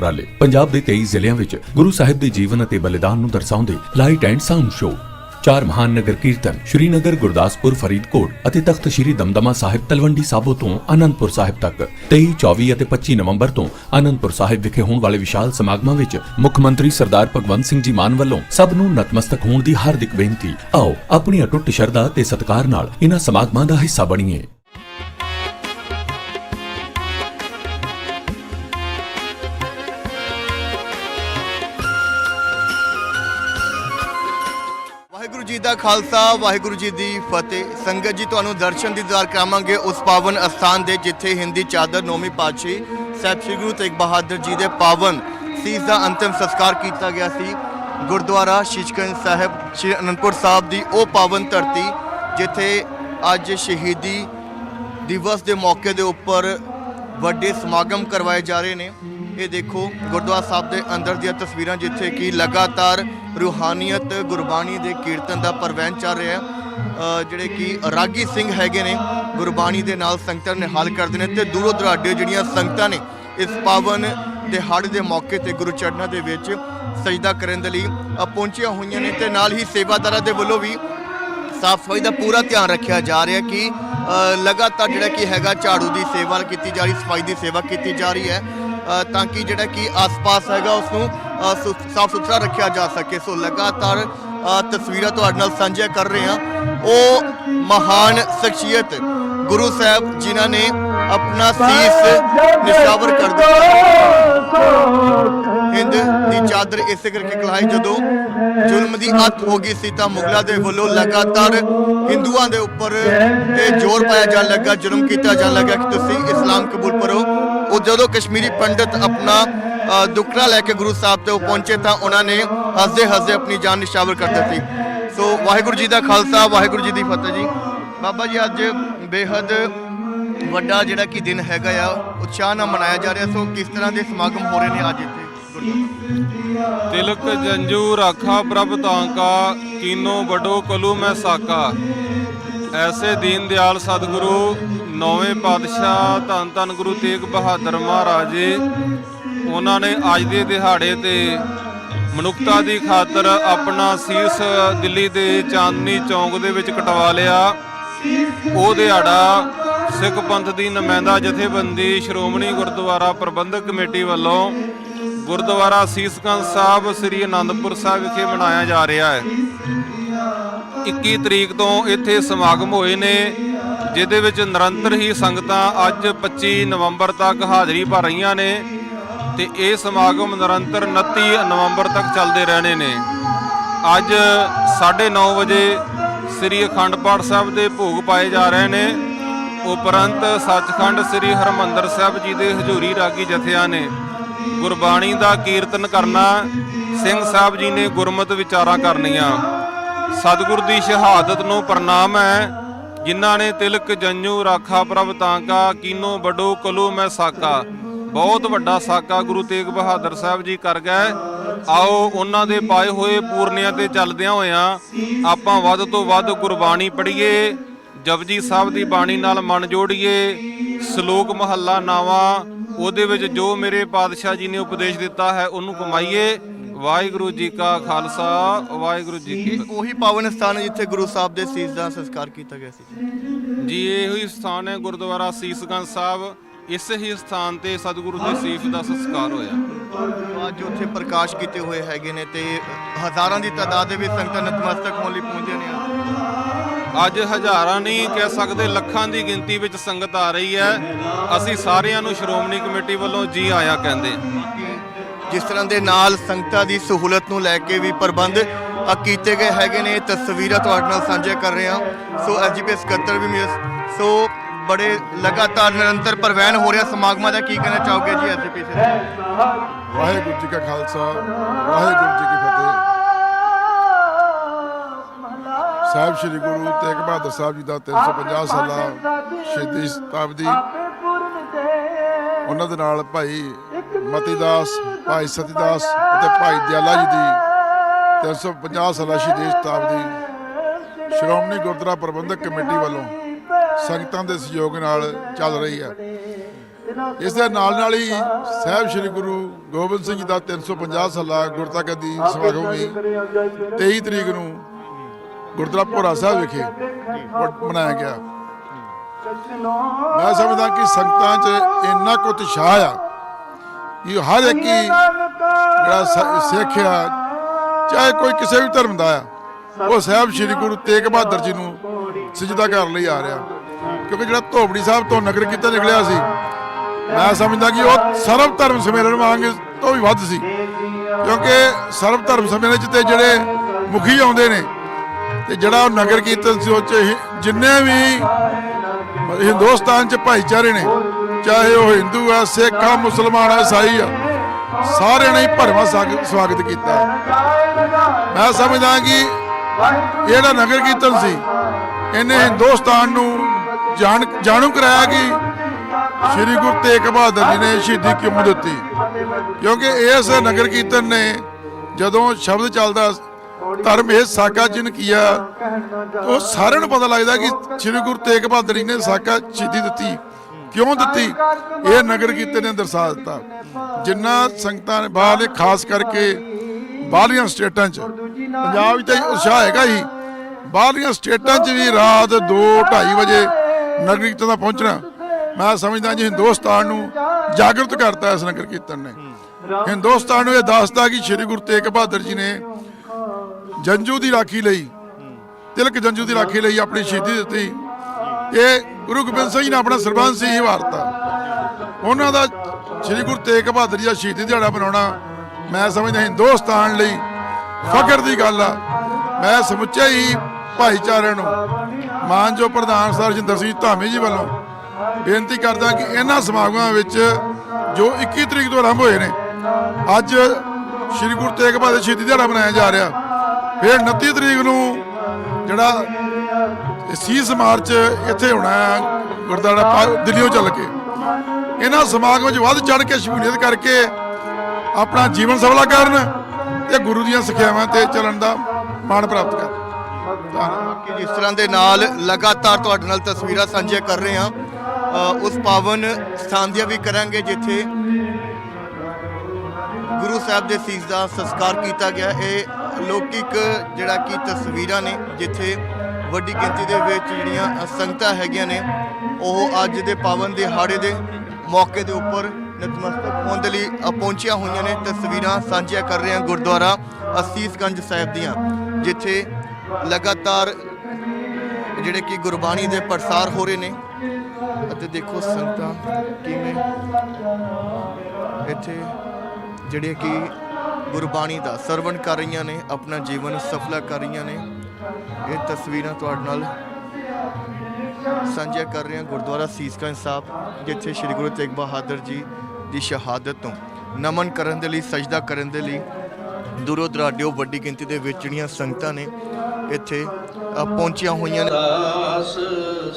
ਉਪਰਾਲੇ ਪੰਜਾਬ ਦੇ 23 ਜ਼ਿਲ੍ਹਿਆਂ ਵਿੱਚ ਗੁਰੂ ਸਾਹਿਬ ਦੇ ਜੀਵਨ ਅਤੇ ਬਲੀਦਾਨ ਨੂੰ ਦਰਸਾਉਂਦੇ ਲਾਈਟ ਐਂਡ ਸਾਊਂਡ ਸ਼ੋਅ। ਚਾਰ ਮਹਾਨ ਨਗਰ ਕੀਰਤਨ, ਸ਼੍ਰੀਨਗਰ, ਗੁਰਦਾਸਪੁਰ, ਫਰੀਦਕੋਟ ਅਤੇ ਤਖਤ ਸ੍ਰੀ ਦਮਦਮਾ ਸਾਹਿਬ ਤਲਵੰਡੀ ਸਾਬੋ ਤੋਂ ਆਨੰਦਪੁਰ ਸਾਹਿਬ ਤੱਕ। 23 24 ਅਤੇ 25 ਨਵੰਬਰ ਤੋਂ ਅਨੰਦਪੁਰ ਸਾਹਿਬ ਵਿਖੇ ਹੋਣ ਵਾਲੇ ਵਿਸ਼ਾਲ ਸਮਾਗਮਾਂ ਵਿੱਚ ਮੁੱਖ ਮੰਤਰੀ ਸਰਦਾਰ ਭਗਵੰਤ ਸਿੰਘ ਜੀ ਮਾਨ ਵੱਲੋਂ ਸਭ ਨੂੰ ਨਤਮਸਤਕ ਹੋਣ ਦੀ ਹਾਰਦਿਕ ਬੇਨਤੀ। ਆਓ ਆਪਣੀ ਅਟੁੱਟ ਸ਼ਰਧਾ ਤੇ ਸਤਿਕਾਰ ਨਾਲ ਇਹਨਾਂ ਸਮਾਗਮਾਂ ਦਾ ਹਿੱਸਾ ਬਣੀਏ। ਦਾ ਖਾਲਸਾ, ਵਾਹਿਗੁਰੂ ਜੀ ਦੀ ਫਤਿਹ। ਸੰਗਤ ਜੀ, ਤੁਹਾਨੂੰ ਦਰਸ਼ਨ ਦੀਦਾਰ ਕਰਾਵਾਂਗੇ ਉਸ ਪਾਵਨ ਅਸਥਾਨ ਦੇ, ਜਿੱਥੇ ਹਿੰਦੀ ਚਾਦਰ ਨੌਮੀ ਪਾਤਸ਼ਾਹੀ ਸਾਹਿਬ ਸ੍ਰੀ ਗੁਰੂ ਤੇਗ ਬਹਾਦਰ ਜੀ ਦੇ ਪਾਵਨ ਸੀਸ ਦਾ ਅੰਤਿਮ ਸੰਸਕਾਰ ਕੀਤਾ ਗਿਆ ਸੀ। ਗੁਰਦੁਆਰਾ ਸ਼ੀਸ਼ਗੰਜ ਸਾਹਿਬ, ਸ੍ਰੀ ਅਨੰਦਪੁਰ ਸਾਹਿਬ ਦੀ ਉਹ ਪਾਵਨ ਧਰਤੀ, ਜਿੱਥੇ ਅੱਜ ਸ਼ਹੀਦੀ ਦਿਵਸ ਦੇ ਮੌਕੇ ਦੇ ਉੱਪਰ ਵੱਡੇ ਸਮਾਗਮ ਕਰਵਾਏ ਜਾ ਰਹੇ ਨੇ। ਇਹ ਦੇਖੋ, ਗੁਰਦੁਆਰਾ ਸਾਹਿਬ ਦੇ ਅੰਦਰ ਦੀਆਂ ਤਸਵੀਰਾਂ ਜਿੱਥੇ ਕਿ ਲਗਾਤਾਰ ਰੂਹਾਨੀਅਤ, ਗੁਰਬਾਣੀ ਦੇ ਕੀਰਤਨ ਦਾ ਪ੍ਰਵੈਨ ਚੱਲ ਰਿਹਾ ਹੈ। ਜਿਹੜੇ ਕਿ ਰਾਗੀ ਸਿੰਘ ਹੈਗੇ ਨੇ, ਗੁਰਬਾਣੀ ਦੇ ਨਾਲ ਸੰਗਤਾਂ ਨੇ ਹਾਲ ਕਰਦੇ ਨੇ ਤੇ ਦੂਰੋਂ ਦਰਾਡੇ ਜਿਹੜੀਆਂ ਸੰਗਤਾਂ ਨੇ, ਇਸ ਪਾਵਨ ਦਿਹਾੜੇ ਦੇ ਮੌਕੇ ਤੇ ਗੁਰੂ ਚਰਨਾਂ ਦੇ ਵਿੱਚ ਸਜਦਾ ਕਰਨ ਦੇ ਲਈ ਪਹੁੰਚੀਆਂ ਹੋਈਆਂ ਨੇ ਤੇ ਨਾਲ ਹੀ ਸੇਵਾਦਾਰਾਂ ਦੇ ਵੱਲੋਂ ਵੀ ਸਾਫ਼ ਸਫ਼ਾਈ ਦਾ ਪੂਰਾ ਧਿਆਨ ਰੱਖਿਆ ਜਾ ਰਿਹਾ ਕਿ ਲਗਾਤਾਰ ਜਿਹੜਾ ਕਿ ਹੈਗਾ ਝਾੜੂ ਦੀ ਸੇਵਾ ਕੀਤੀ ਜਾ ਰਹੀ, ਸਫ਼ਾਈ ਦੀ ਸੇਵਾ ਕੀਤੀ ਜਾ ਰਹੀ ਹੈ। ਤਾਂ ਕਿ ਜਿਹੜਾ ਕਿ ਆਸ-ਪਾਸ ਹੈਗਾ ਉਸ ਨੂੰ ਸਾਫ਼ ਸੁਥਰਾ ਰੱਖਿਆ ਜਾ ਸਕੇ। ਸੋ ਲਗਾਤਾਰ ਤਸਵੀਰਾਂ ਤੁਹਾਡੇ ਨਾਲ ਸਾਂਝੀਆਂ ਕਰ ਰਹੇ ਹਾਂ। ਉਹ ਮਹਾਨ ਸ਼ਖਸੀਅਤ ਗੁਰੂ ਸਾਹਿਬ ਜਿਨ੍ਹਾਂ ਨੇ ਆਪਣਾ ਸੀਸ ਨਿਸ਼ਾਵਰ ਕਰ ਦਿੱਤਾ। ਹਿੰਦ ਦੀ ਚਾਦਰ ਇਸੇ ਕਰਕੇ ਕਲਾਈ ਜਦੋਂ ਜ਼ੁਲਮ ਦੀ ਅੱਤ ਹੋ ਗਈ ਸੀ, ਤਾਂ ਮੁਗਲਾਂ ਦੇ ਵੱਲੋਂ ਲਗਾਤਾਰ ਹਿੰਦੂਆਂ ਦੇ ਉੱਪਰ ਇਹ ਜ਼ੋਰ ਪਾਇਆ ਜਾਣ ਲੱਗਾ, ਜ਼ੁਲਮ ਕੀਤਾ ਜਾਣ ਲੱਗਾ ਕਿ ਤੁਸੀਂ ਇਸਲਾਮ ਕਬੂਲ ਕਰੋ। ਜਦੋਂ ਕਸ਼ਮੀਰੀ ਪੰਡਤ ਆਪਣਾ ਅ, ਦੁੱਖੜਾ ਲੈ ਕੇ ਗੁਰੂ ਸਾਹਿਬ ਤੇ ਪਹੁੰਚੇ ਤਾਂ ਉਹਨਾਂ ਨੇ ਹੱਸਦੇ ਹੱਸਦੇ ਆਪਣੀ ਜਾਨ ਨਿਸ਼ਾਵਰ ਕਰ ਦਿੱਤੀ। ਸੋ ਵਾਹਿਗੁਰੂ ਜੀ ਦਾ ਖਾਲਸਾ ਵਾਹਿਗੁਰੂ ਜੀ ਦੀ ਫਤਿਹ ਜੀ। ਬਾਬਾ ਜੀ ਅੱਜ ਬੇਹੱਦ ਵੱਡਾ ਜਿਹੜਾ ਕਿ ਦਿਨ ਹੈਗਾ ਆ ਉਤਸ਼ਾਹ ਨਾਲ ਮਨਾਇਆ ਜਾ ਰਿਹਾ। ਸੋ ਕਿਸ ਤਰ੍ਹਾਂ ਦੇ ਸਮਾਗਮ ਹੋ ਰਹੇ ਨੇ ਅੱਜ ਇੱਥੇ? ਤਿਲਕ ਜੰਜੂ ਰਾਖਾ ਪ੍ਰਭ ਤਾਂਕਾ ਕੀਨੋ ਬਡੋ ਕਲੂ ਮੈਂ ਸਾਕਾ। ਐਸੇ ਦੀਨ ਦਿਆਲ ਸਤਿਗੁਰੂ, ਨੌਵੇਂ ਪਾਤਸ਼ਾਹ ਧੰਨ ਧੰਨ ਗੁਰੂ ਤੇਗ ਬਹਾਦਰ ਮਹਾਰਾਜ ਜੀ, ਉਹਨਾਂ ਨੇ ਅੱਜ ਦੇ ਦਿਹਾੜੇ ਤੇ ਮਨੁੱਖਤਾ ਦੀ ਖਾਤਰ ਆਪਣਾ ਸੀਸ ਦਿੱਲੀ ਦੇ ਚਾਂਦਨੀ ਚੌਂਕ ਦੇ ਵਿੱਚ ਕਟਵਾ ਲਿਆ। ਉਹ ਦਿਹਾੜਾ ਸਿੱਖ ਪੰਥ ਦੀ ਨੁਮਾਇੰਦਾ ਜਥੇਬੰਦੀ ਸ਼੍ਰੋਮਣੀ ਗੁਰਦੁਆਰਾ ਪ੍ਰਬੰਧਕ ਕਮੇਟੀ ਵੱਲੋਂ ਗੁਰਦੁਆਰਾ ਸੀਸਗੰਜ ਸਾਹਿਬ ਸ੍ਰੀ ਅਨੰਦਪੁਰ ਸਾਹਿਬ ਵਿਖੇ ਮਨਾਇਆ ਜਾ ਰਿਹਾ ਹੈ। 21 ਤਰੀਕ ਤੋਂ ਇੱਥੇ ਸਮਾਗਮ ਹੋਏ ਨੇ, ਜਿਹਦੇ ਵਿੱਚ ਨਿਰੰਤਰ ਹੀ ਸੰਗਤਾਂ ਅੱਜ 25 ਨਵੰਬਰ ਤੱਕ ਹਾਜ਼ਰੀ ਭਰ ਰਹੀਆਂ ਨੇ ਤੇ ਇਹ ਸਮਾਗਮ ਨਿਰੰਤਰ 29 ਨਵੰਬਰ ਤੱਕ ਚੱਲਦੇ ਰਹਿਣੇ ਨੇ। ਅੱਜ 9:30 ਵਜੇ ਸ੍ਰੀ ਅਖੰਡ ਪਾਠ ਸਾਹਿਬ ਦੇ ਭੋਗ ਪਾਏ ਜਾ ਰਹੇ ਨੇ। ਉਪਰੰਤ ਸੱਚਖੰਡ ਸ੍ਰੀ ਹਰਮੰਦਰ ਸਾਹਿਬ ਜੀ ਦੇ ਹਜ਼ੂਰੀ ਰਾਗੀ ਜਥਿਆਂ ਨੇ ਗੁਰਬਾਣੀ ਦਾ ਕੀਰਤਨ ਕਰਨਾ, ਸਿੰਘ ਸਾਹਿਬ ਜੀ ਨੇ ਗੁਰਮਤਿ ਵਿਚਾਰਾਂ ਕਰਨੀਆਂ। ਸਤਿਗੁਰ ਦੀ ਸ਼ਹਾਦਤ ਨੂੰ ਪ੍ਰਣਾਮ ਹੈ। ਜਿਨ੍ਹਾਂ ਨੇ ਤਿਲਕ ਜੰਜੂ ਰਾਖਾ ਪ੍ਰਭ ਤਾਂਕਾ ਕੀਨੋ ਬਡੋ ਕਲੋ ਮੈਂ ਸਾਕਾ। ਬਹੁਤ ਵੱਡਾ ਸਾਕਾ ਗੁਰੂ ਤੇਗ ਬਹਾਦਰ ਸਾਹਿਬ ਜੀ ਕਰ ਗਏ। ਆਓ ਉਹਨਾਂ ਦੇ ਪਾਏ ਹੋਏ ਪੂਰਨਿਆਂ ਤੇ ਚੱਲਦਿਆਂ ਹੋਇਆਂ ਆਪਾਂ ਵੱਧ ਤੋਂ ਵੱਧ ਗੁਰਬਾਣੀ ਪੜ੍ਹੀਏ, ਜਪਜੀ ਸਾਹਿਬ ਦੀ ਬਾਣੀ ਨਾਲ ਮਨ ਜੋੜੀਏ, ਸ਼ਲੋਕ ਮਹੱਲਾ ਨਾਵਾ, ਉਹਦੇ ਵਿੱਚ ਜੋ ਮੇਰੇ ਪਾਤਸ਼ਾਹ ਜੀ ਨੇ ਉਪਦੇਸ਼ ਦਿੱਤਾ ਹੈ, ਉਹਨੂੰ ਕਮਾਈਏ ਵਾਹਿਗੁਰੂ ਜੀ ਕਾ ਖਾਲਸਾ ਵਾਹਿਗੁਰੂ ਜੀ ਕੀ ਇਹ ਉਹੀ ਪਾਵਨ ਸਥਾਨ ਹੈ ਜਿੱਥੇ ਗੁਰੂ ਸਾਹਿਬ ਦੇ ਸੀਸ ਦਾ ਸੰਸਕਾਰ ਕੀਤਾ ਗਿਆ ਸੀ। ਫਤਿਹ। ਜੀ ਇਹੋ ਹੀ ਸਥਾਨ ਹੈ ਗੁਰਦੁਆਰਾ ਸੀਸਗੰਜ ਸਾਹਿਬ। ਇਸੇ ਹੀ ਸਥਾਨ ਤੇ ਸਤਿਗੁਰੂ ਦੇ ਸੀਸ ਦਾ ਸੰਸਕਾਰ ਹੋਇਆ। ਅੱਜ ਉੱਥੇ ਪ੍ਰਕਾਸ਼ ਕੀਤੇ ਹੋਏ ਹੈਗੇ ਨੇ ਤੇ ਹਜ਼ਾਰਾਂ ਦੀ ਤਾਦਾਦ ਦੇ ਵਿੱਚ ਸੰਗਤਾਂ ਨਤਮਸਤਕ ਹੋਣ ਲਈ ਪਹੁੰਚਦੇ ਨੇ। ਅੱਜ ਹਜ਼ਾਰਾਂ ਨਹੀਂ ਕਹਿ ਸਕਦੇ ਲੱਖਾਂ ਦੀ ਗਿਣਤੀ ਵਿੱਚ ਸੰਗਤ ਆ ਰਹੀ ਹੈ। ਅਸੀਂ ਸਾਰਿਆਂ ਨੂੰ ਸ਼੍ਰੋਮਣੀ ਕਮੇਟੀ ਵੱਲੋਂ ਜੀ ਆਇਆਂ ਕਹਿੰਦੇ ਹਾਂ। ਜਿਸ ਤਰ੍ਹਾਂ ਦੇ ਨਾਲ ਸੰਗਤਾਂ ਦੀ ਸਹੂਲਤ ਨੂੰ ਲੈ ਕੇ ਵੀ ਪ੍ਰਬੰਧ ਅ, ਕੀਤੇ ਗਏ ਹੈਗੇ ਨੇ ਤਸਵੀਰਾਂ ਤੁਹਾਡੇ ਨਾਲ ਸਾਂਝਾ ਕਰ ਰਹੇ ਹਾਂ। ਸੋ ਐਜੀਪੀ ਸਕੱਤਰ ਵੀ ਮਿਲ ਸੋ ਬੜੇ ਲਗਾਤਾਰ ਨਿਰੰਤਰ ਪ੍ਰਵੈਨ ਹੋ ਰਿਹਾ ਸਮਾਗਮਾਂ ਦਾ ਕੀ ਕਹਿਣਾ ਚਾਹੋਗੇ ਜੀ ਐਜੀਪੀ ਸੇ ਵਾਹਿਗੁਰੂ ਜੀ ਕਾ ਖਾਲਸਾ ਵਾਹਿਗੁਰੂ ਜੀ ਕੀ ਫਤਿਹ। ਸਾਹਿਬ ਸ੍ਰੀ ਗੁਰੂ ਤੇਗ ਬਹਾਦਰ ਸਾਹਿਬ ਜੀ ਦਾ 350 ਸਾਲਾ ਸ਼ਹੀਦੀ ਸ਼ਤਾਬਦੀ ਉਹਨਾਂ ਦੇ ਨਾਲ ਭਾਈ ਮਤੀਦਾਸ ਭਾਈ ਸਤੀਦਾਸ ਅਤੇ ਭਾਈ ਦਿਆਲਾ ਜੀ ਦੀ 350 ਸਾਲਾ ਸ਼ਹੀਦੀ ਸ਼ਤਾਬਦੀ ਸ਼੍ਰੋਮਣੀ ਗੁਰਦੁਆਰਾ ਪ੍ਰਬੰਧਕ ਕਮੇਟੀ ਵੱਲੋਂ ਸੰਗਤਾਂ ਦੇ ਸਹਿਯੋਗ ਨਾਲ ਚੱਲ ਰਹੀ ਹੈ। ਇਸ ਦੇ ਨਾਲ ਨਾਲ ਹੀ ਸਾਹਿਬ ਸ੍ਰੀ ਗੁਰੂ ਗੋਬਿੰਦ ਸਿੰਘ ਜੀ ਦਾ 350 ਸਾਲਾ ਗੁਰਤਾ ਦੀ ਸਮਾਗਮ ਵੀ 23 ਤਰੀਕ ਨੂੰ ਗੁਰਦੁਆਰਾ ਭੋਰਾ ਸਾਹਿਬ ਵਿਖੇ ਮਨਾਇਆ ਗਿਆ। ਮੈਂ ਸਮਝਦਾ ਕਿ ਸੰਗਤਾਂ 'ਚ ਇੰਨਾ ਕੁ ਉਤਸ਼ਾਹ ਆ ਕਿ ਹਰ ਇੱਕ ਹੀ ਜਿਹੜਾ ਸਿੱਖ ਆ ਚਾਹੇ ਕੋਈ ਕਿਸੇ ਵੀ ਧਰਮ ਦਾ ਆ ਉਹ ਸਾਹਿਬ ਸ੍ਰੀ ਗੁਰੂ ਤੇਗ ਬਹਾਦਰ ਜੀ ਨੂੰ ਸਜਦਾ ਕਰਨ ਲਈ ਆ ਰਿਹਾ। ਕਿਉਂਕਿ ਜਿਹੜਾ ਧੋਬੜੀ ਸਾਹਿਬ ਤੋਂ ਨਗਰ ਕੀਰਤਨ ਨਿਕਲਿਆ ਸੀ ਮੈਂ ਸਮਝਦਾ ਕਿ ਉਹ ਸਰਵ ਧਰਮ ਸੰਮੇਲਨ ਵਾਂਗ ਤੋਂ ਵੀ ਵੱਧ ਸੀ। ਕਿਉਂਕਿ ਸਰਵ ਧਰਮ ਸੰਮੇਲਨ 'ਚ ਤੇ ਜਿਹੜੇ ਮੁਖੀ ਆਉਂਦੇ ਨੇ ਤੇ ਜਿਹੜਾ ਉਹ ਨਗਰ ਕੀਰਤਨ ਸੀ ਉਹ 'ਚ ਹੀ ਜਿੰਨੇ ਵੀ ਹਿੰਦੁਸਤਾਨ 'ਚ ਭਾਈਚਾਰੇ ਨੇ ਚਾਹੇ ਉਹ ਹਿੰਦੂ ਆ ਸਿੱਖ ਆ ਮੁਸਲਮਾਨ ਆ ਈਸਾਈ ਆ ਸਾਰਿਆਂ ਨੇ ਭਰਵਾਂ ਸਵਾਗਤ ਕੀਤਾ। ਮੈਂ ਸਮਝਦਾ ਕਿ ਜਿਹੜਾ ਨਗਰ ਕੀਰਤਨ ਸੀ। ਇਹਨੇ ਹਿੰਦੁਸਤਾਨ ਨੂੰ ਜਾਣ ਜਾਣੂ ਕਰਾਇਆ ਕਿ ਸ੍ਰੀ ਗੁਰੂ ਤੇਗ ਬਹਾਦਰ ਜੀ ਨੇ ਸ਼ਹੀਦੀ ਕਿਉਂ ਦਿੱਤੀ? ਕਿਉਂਕਿ ਇਸ ਨਗਰ ਕੀਰਤਨ ਨੇ ਜਦੋਂ ਸ਼ਬਦ ਚੱਲਦਾ ਧਰਮ ਇਹ ਸਾਕਾ ਜਿਨ ਕੀਆ। ਉਹ ਸਾਰਿਆਂ ਨੂੰ ਪਤਾ ਲੱਗਦਾ ਕਿ ਸ੍ਰੀ ਗੁਰੂ ਤੇਗ ਬਹਾਦਰ ਜੀ ਨੇ ਸਾਕਾ ਸ਼ਹੀਦੀ ਦਿੱਤੀ। ਕਿਉਂ ਦਿੱਤੀ? ਇਹ ਨਗਰ ਕੀਰਤਨ ਨੇ ਦਰਸਾ ਦਿੱਤਾ। ਜਿੰਨਾ ਸੰਗਤਾਂ ਨੇ ਬਾਹਰਲੇ ਖਾਸ ਕਰਕੇ ਬਾਹਰਲੀਆਂ ਸਟੇਟਾਂ 'ਚ। ਪੰਜਾਬ ਵਿੱਚ ਤਾਂ ਉਤਸ਼ਾਹ ਹੈਗਾ ਹੀ। ਬਾਹਰਲੀਆਂ ਸਟੇਟਾਂ 'ਚ ਵੀ ਰਾਤ 2 2:30 ਵਜੇ ਨਗਰ ਕੀਰਤਨ ਦਾ ਪਹੁੰਚਣਾ। ਮੈਂ ਸਮਝਦਾ ਜੀ ਹਿੰਦੁਸਤਾਨ ਨੂੰ ਜਾਗਰਤ ਕਰਤਾ ਇਸ ਨਗਰ ਕੀਰਤਨ ਨੇ। ਹਿੰਦੁਸਤਾਨ ਨੂੰ ਇਹ ਦੱਸਦਾ ਕਿ ਸ੍ਰੀ ਗੁਰੂ ਤੇਗ ਬਹਾਦਰ ਜੀ ਨੇ ਜੰਜੂ ਦੀ ਰਾਖੀ ਲਈ ਤਿਲਕ ਜੰਜੂ ਦੀ ਰਾਖੀ ਲਈ ਆਪਣੀ ਸ਼ਹੀਦੀ ਦਿੱਤੀ। ਇਹ ਗੁਰੂ ਗੋਬਿੰਦ ਸਿੰਘ ਜੀ ਨੇ ਆਪਣਾ ਸਰਬੰਸ ਸੀ ਹੀ ਵਾਰਤਾ। ਉਹਨਾਂ ਦਾ ਸ੍ਰੀ ਗੁਰੂ ਤੇਗ ਬਹਾਦਰ ਜੀ ਦਾ ਸ਼ਹੀਦੀ ਦਿਹਾੜਾ ਬਣਾਉਣਾ ਮੈਂ ਸਮਝਦਾ ਹਿੰਦੁਸਤਾਨ ਲਈ ਫਖਰ ਦੀ ਗੱਲ ਆ। ਮੈਂ ਸਮੁੱਚੇ ਹੀ ਭਾਈਚਾਰੇ ਨੂੰ ਮਾਨਜੋ ਪ੍ਰਧਾਨ ਸਰ ਜਿੰਦਰ ਸਿੰਘ ਧਾਮੀ ਜੀ ਵੱਲੋਂ ਬੇਨਤੀ ਕਰਦਾ ਕਿ ਇਹਨਾਂ ਸਮਾਗਮਾਂ ਵਿੱਚ ਜੋ 21 ਤਰੀਕ ਤੋਂ ਆਰੰਭ ਹੋਏ ਨੇ, ਅੱਜ ਸ੍ਰੀ ਗੁਰੂ ਤੇਗ ਬਹਾਦਰ ਸ਼ਹੀਦੀ ਦਿਹਾੜਾ ਮਨਾਇਆ ਜਾ ਰਿਹਾ। ਫਿਰ 29 ਤਰੀਕ ਨੂੰ ਜਿਹੜਾ ਸੀਸ ਮਾਰਚ ਇੱਥੇ ਹੋਣਾ ਹੈ, ਗੁਰਦੁਆਰਾ ਪਾ- ਦਿੱਲੀੋਂ ਚੱਲ ਕੇ। ਇਹਨਾਂ ਸਮਾਗਮ ਵਿੱਚ ਵੱਧ ਚੜ ਕੇ ਸ਼ਮੂਲੀਅਤ ਕਰਕੇ ਆਪਣਾ ਜੀਵਨ ਸਫਲਾ ਕਰਨ ਤੇ ਗੁਰੂ ਦੀਆਂ ਸਿੱਖਿਆਵਾਂ ਤੇ ਚੱਲਣ ਦਾ ਮਾਣ ਪ੍ਰਾਪਤ ਕਰਨ। ਕਿ ਜਿਸ ਤਰ੍ਹਾਂ ਦੇ ਨਾਲ ਲਗਾਤਾਰ ਤੁਹਾਡੇ ਨਾਲ ਤਸਵੀਰਾਂ ਸਾਂਝੀਆਂ ਕਰ ਰਹੇ ਹਾਂ। ਉਸ ਪਾਵਨ ਸਥਾਨ ਦੀਆਂ ਵੀ ਕਰਾਂਗੇ, ਜਿੱਥੇ ਗੁਰੂ ਸਾਹਿਬ ਦੇ ਸੀਸ ਦਾ ਸੰਸਕਾਰ ਕੀਤਾ ਗਿਆ। ਇਹ ਅਲੌਕਿਕ ਜਿਹੜਾ ਕਿ ਤਸਵੀਰਾਂ ਨੇ, ਜਿੱਥੇ ਵੱਡੀ ਗਿਣਤੀ ਦੇ ਵਿੱਚ ਜਿਹੜੀਆਂ ਸੰਗਤਾਂ ਹੈਗੀਆਂ ਨੇ ਉਹ ਅੱਜ ਦੇ ਪਾਵਨ ਦਿਹਾੜੇ ਦੇ ਮੌਕੇ ਦੇ ਉੱਪਰ ਨਤਮਸਤਕ ਹੋਣ ਦੇ ਲਈ ਅ, ਪਹੁੰਚੀਆਂ ਹੋਈਆਂ ਨੇ। ਤਸਵੀਰਾਂ ਸਾਂਝੀਆਂ ਕਰ ਰਹੇ ਹਾਂ ਗੁਰਦੁਆਰਾ ਅਸੀਸਗੰਜ ਸਾਹਿਬ ਦੀਆਂ ਜਿੱਥੇ ਲਗਾਤਾਰ ਜਿਹੜੇ ਕਿ ਗੁਰਬਾਣੀ ਦੇ ਪ੍ਰਸਾਰ ਹੋ ਰਹੇ ਨੇ। ਅਤੇ ਦੇਖੋ ਸੰਗਤਾਂ ਕਿਵੇਂ ਇੱਥੇ ਜਿਹੜੇ ਕਿ ਗੁਰਬਾਣੀ ਦਾ ਸਰਵਣ ਕਰ ਰਹੀਆਂ ਨੇ ਆਪਣਾ ਜੀਵਨ ਸਫਲਾ ਕਰ ਰਹੀਆਂ ਨੇ। ਇਹ ਤਸਵੀਰਾਂ ਤੁਹਾਡੇ ਨਾਲ ਸਾਂਝਾ ਕਰ ਰਹੇ ਹਾਂ ਗੁਰਦੁਆਰਾ ਸੀਸਗੰਜ ਸਾਹਿਬ, ਜਿੱਥੇ ਸ੍ਰੀ ਗੁਰੂ ਤੇਗ ਬਹਾਦਰ ਜੀ ਦੀ ਸ਼ਹਾਦਤ ਨੂੰ ਨਮਨ ਕਰਨ ਦੇ ਲਈ, ਸਜਦਾ ਕਰਨ ਦੇ ਲਈ ਦੂਰੋਂ ਦਰਾਡਿਓ ਵੱਡੀ ਗਿਣਤੀ ਦੇ ਵਿੱਚ ਜਿਹੜੀਆਂ ਸੰਗਤਾਂ ਨੇ ਇੱਥੇ ਪਹੁੰਚੀਆਂ ਹੋਈਆਂ ਨੇ। ਦਾਸ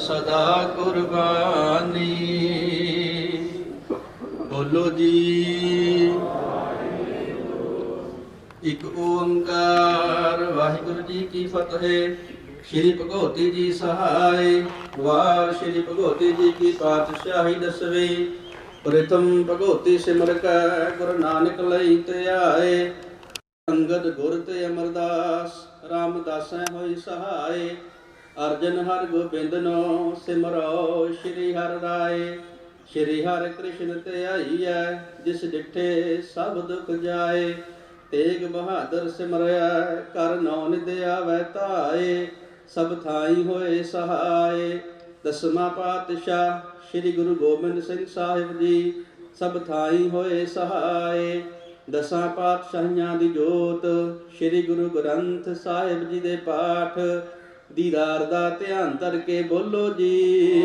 ਸਦਾ ਕੁਰਬਾਨੀ। ਬੋਲੋ ਜੀ। ਇਕ ਓੰਕਾਰ। ਵਾਹਿਗੁਰੂ ਜੀ ਕੀ ਫਤਿਹ। ਸ਼੍ਰੀ ਭਗਵਤੀ ਜੀ ਸਹਾਇ ਵਾਰ ਸ਼੍ਰੀ ਭਗਵਤੀ ਜੀ ਕੀ ਪਾਤਸ਼ਾਹੀ ਦਸਵੇਂ। ਪ੍ਰਥਮ ਭਗਵਤੀ ਸਿਮਰ ਕੈ, ਗੁਰੂ ਨਾਨਕ ਲਈ ਧਿਆਏ ਅੰਗਦ ਗੁਰ ਤੇ ਅਮਰਦਾਸ, ਰਾਮਦਾਸੈ ਹੋਈ ਸਹਾਇ ਅਰਜਨ ਹਰ ਗੋਬਿੰਦਨੋ ਸਿਮਰੋ, ਸ਼੍ਰੀ ਹਰਿ ਰਾਏ। ਸ਼੍ਰੀ ਹਰਿ ਕ੍ਰਿਸ਼ਨ ਤੇ ਧਿਆਈਐ ਜਿਸ ਡਿਠੇ ਸਭ ਦੁਖ ਜਾਏ। ਤੇਗ ਬਹਾਦਰ ਸਿਮਰਿਆ ਕਰ ਨੌ ਨਿਦਿਆ ਵੈ ਧਾਏ, ਸਭ ਥਾਈ ਹੋਏ ਸਹਾਏ। ਦਸਵਾਂ ਪਾਤਸ਼ਾਹ ਸ੍ਰੀ ਗੁਰੂ ਗੋਬਿੰਦ ਸਿੰਘ ਸਾਹਿਬ ਜੀ, ਸਭ ਥਾਈ ਹੋਏ ਸਹਾਏ। ਦਸਾਂ ਪਾਤਸ਼ਾਹੀਆਂ ਦੀ ਜੋਤ ਸ੍ਰੀ ਗੁਰੂ ਗ੍ਰੰਥ ਸਾਹਿਬ ਜੀ ਦੇ ਪਾਠ, ਦੀਦਾਰ ਦਾ ਧਿਆਨ ਧਰ ਕੇ ਬੋਲੋ ਜੀ।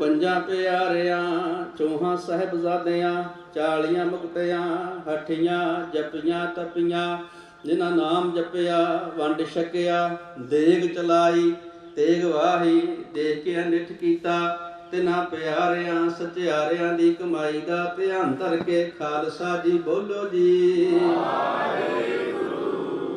ਪੰਜਾਂ ਪਿਆਰਿਆਂ ਚੋਹਾਂ ਸਾਹਿਬਜ਼ਾਦਿਆਂ, ਚਾਲੀਆਂ ਮੁਕਤਿਆਂ, ਹਠੀਆਂ ਜਪੀਆਂ ਤਪੀਆਂ, ਜਿਨ੍ਹਾਂ ਨਾਮ ਜਪਿਆ, ਵੰਡ ਛਕਿਆ, ਦੇਗ ਚਲਾਈ, ਤੇਗ ਵਾਹੀ, ਦੇਖ ਕੇ ਅਨਿਠ ਕੀਤਾ, ਤਿਨਾਂ ਪਿਆਰਿਆਂ ਸਚਿਆਰਿਆਂ ਦੀ ਕਮਾਈ ਦਾ ਧਿਆਨ ਧਰ ਕੇ ਖਾਲਸਾ ਜੀ ਬੋਲੋ ਜੀ।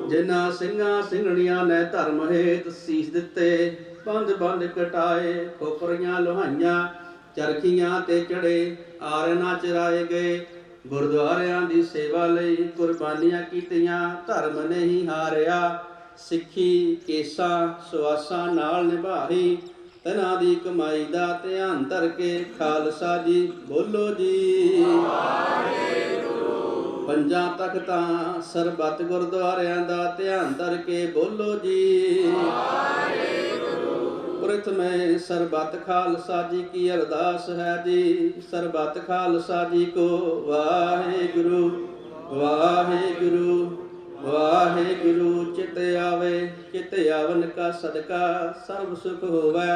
ਜਿਨ੍ਹਾਂ ਸਿੰਘਾਂ ਸਿੰਘਣੀਆਂ ਨੇ ਧਰਮ ਹੇਤ ਸੀਸ ਦਿੱਤੇ ਬੰਦ ਬੰਦ ਕਟਾਏ, ਖੋਪਰੀਆਂ ਲੋਹਾਈਆਂ ਚਰਖੀਆਂ ਤੇ ਚੜੇ ਆਰਨਾ ਚਰਾਏ ਗਏ। ਗੁਰਦੁਆਰਿਆਂ ਦੀ ਸੇਵਾ ਲਈ ਕੁਰਬਾਨੀਆਂ ਕੀਤੀਆਂ, ਧਰਮ ਨਹੀਂ ਹਾਰਿਆ। ਸਿੱਖੀ, ਕੇਸਾਂ, ਸੁਆਸਾਂ ਨਾਲ ਨਿਭਾਈ ਤਨਾਂ ਦੀ ਕਮਾਈ ਦਾ ਧਿਆਨ ਧਰ ਕੇ ਖਾਲਸਾ ਜੀ, ਬੋਲੋ ਜੀ। ਪੰਜਾਂ ਤਖਤਾਂ ਸਰਬੱਤ ਗੁਰਦੁਆਰਿਆਂ ਦਾ ਧਿਆਨ ਧਰ ਕੇ ਬੋਲੋ ਜੀ। ਪ੍ਰਥਮੇ ਸਰਬੱਤ ਖਾਲਸਾ ਜੀ ਕੀ ਅਰਦਾਸ ਹੈ ਜੀ। ਸਰਬੱਤ ਖਾਲਸਾ ਜੀ ਕੋ ਵਾਹਿਗੁਰੂ ਵਾਹਿਗੁਰੂ ਵਾਹਿਗੁਰੂ, ਚਿਤ ਆਵੇ, ਚਿਤ ਆਵਨ ਕਾ ਸਦਕਾ, ਸਰਬ ਸੁਖ ਹੋਵੇ।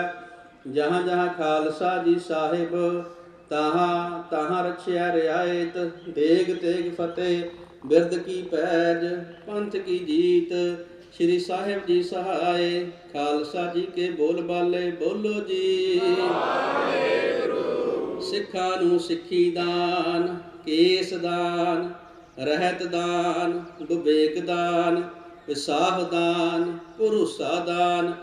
ਜਹਾਂ ਜਹਾਂ ਖਾਲਸਾ ਜੀ ਸਾਹਿਬ, ਤਾਹਾਂ ਤਾਹਾਂ ਰਛਿਆ ਰਿਆਇਤ, ਦੇਗ ਤੇਗ ਫਤਿਹ ਬਿਰਦ ਕੀ ਪੈਜ, ਪੰਥ ਕੀ ਜੀਤ ਸ੍ਰੀ ਸਾਹਿਬ ਜੀ ਸਹਾਏ, ਖਾਲਸਾ ਜੀ ਕੇ ਬੋਲ ਬਾਲੇ, ਬੋਲੋ ਜੀ। ਸਿੱਖਾਂ ਨੂੰ ਸਿੱਖੀ ਦਾਨ, ਕੇਸ ਦਾਨ, ਰਹਿਤ ਦਾਨ, ਵਿਵੇਕ ਦਾਨ, ਵਿਸਾਹ ਦਾਨ, ਭਰੋਸਾ ਦਾਨ,